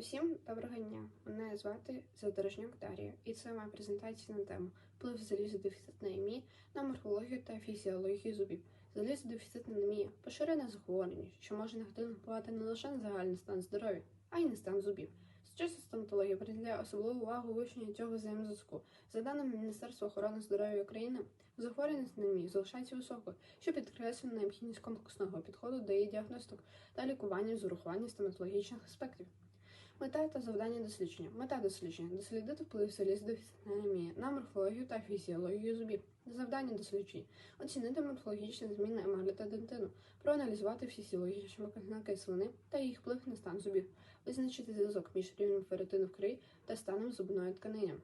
Усім доброго дня! Мене звати Задорожнюк Дар'я, і це моя презентація на тему вплив залізодефіцитної анемії на морфологію та фізіологію зубів. Залізодефіцитна анемія – поширене захворювання, що може негативно впливати не лише на загальний стан здоров'я, а й на стан зубів. Сучасна стоматологія приділяє особливу увагу вивченню цього взаємозв'язку. За даними Міністерства охорони здоров'я України, захворюваність анемії залишається високою, що підкреслює необхідність комплексного підходу до її діагностики та лікування з урахуванням стоматологічних аспектів. Мета та завдання дослідження. Мета дослідження дослідити вплив залізодефіцитної на морфологію та фізіологію зубів. Завдання дослідження оцінити морфологічні зміни емалі та дентину, проаналізувати фізіологічні показники слини та їх вплив на стан зубів, визначити зв'язок між рівнем ферритину в крові та станом зубної тканини.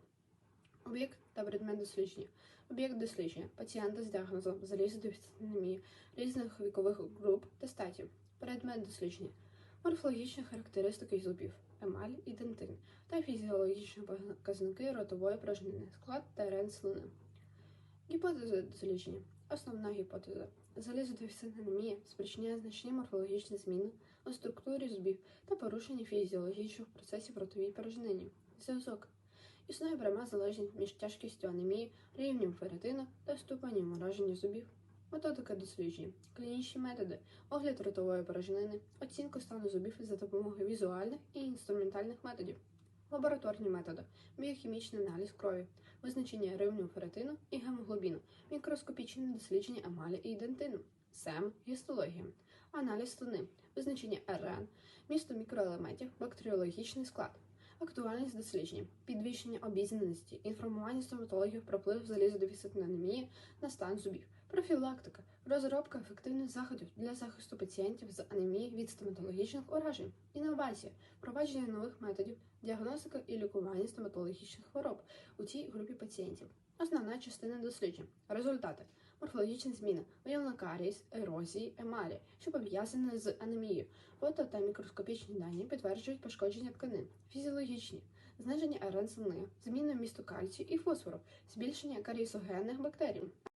Об'єкт та предмет дослідження. Об'єкт дослідження пацієнта з діагнозом залізодефіцитної анемії різних вікових груп та статів. Предмет дослідження морфологічні характеристики зубів, емаль і дентин та фізіологічні показники ротової порожнини, склад та рен слини. Гіпотеза дослідження. Основна гіпотеза. Залізодефіцитна анемія спричиняє значні морфологічні зміни у структурі зубів та порушення фізіологічних процесів ротовій порожнині. Зв'язок. Існує пряма залежність між тяжкістю анемії, рівнем ферритину та ступенем ураження зубів. Методика дослідження, клінічні методи, огляд ротової порожнини, оцінка стану зубів за допомогою візуальних і інструментальних методів, лабораторні методи, біохімічний аналіз крові, визначення рівню ферритину і гемоглобіну, мікроскопічне дослідження емалі і дентину, СЕМ, гістологія, аналіз слини, визначення РН, місто мікроелементів, бактеріологічний склад. Актуальність дослідження, підвищення обізнаності, інформування стоматологів про вплив залізодефіцитної анемії на стан зубів, профілактика, розробка ефективних заходів для захисту пацієнтів з анемією від стоматологічних уражень, інновація, впровадження нових методів, діагностика і лікування стоматологічних хвороб у цій групі пацієнтів. Основна частина досліджень. Результати. Морфологічні зміни, виявлена карієс, ерозії, емалі, що пов'язані з анемією. Фото та мікроскопічні дані підтверджують пошкодження тканин, фізіологічні, зниження слини, зміни вмісту кальцію і фосфору, збільшення карісогенних бактерій.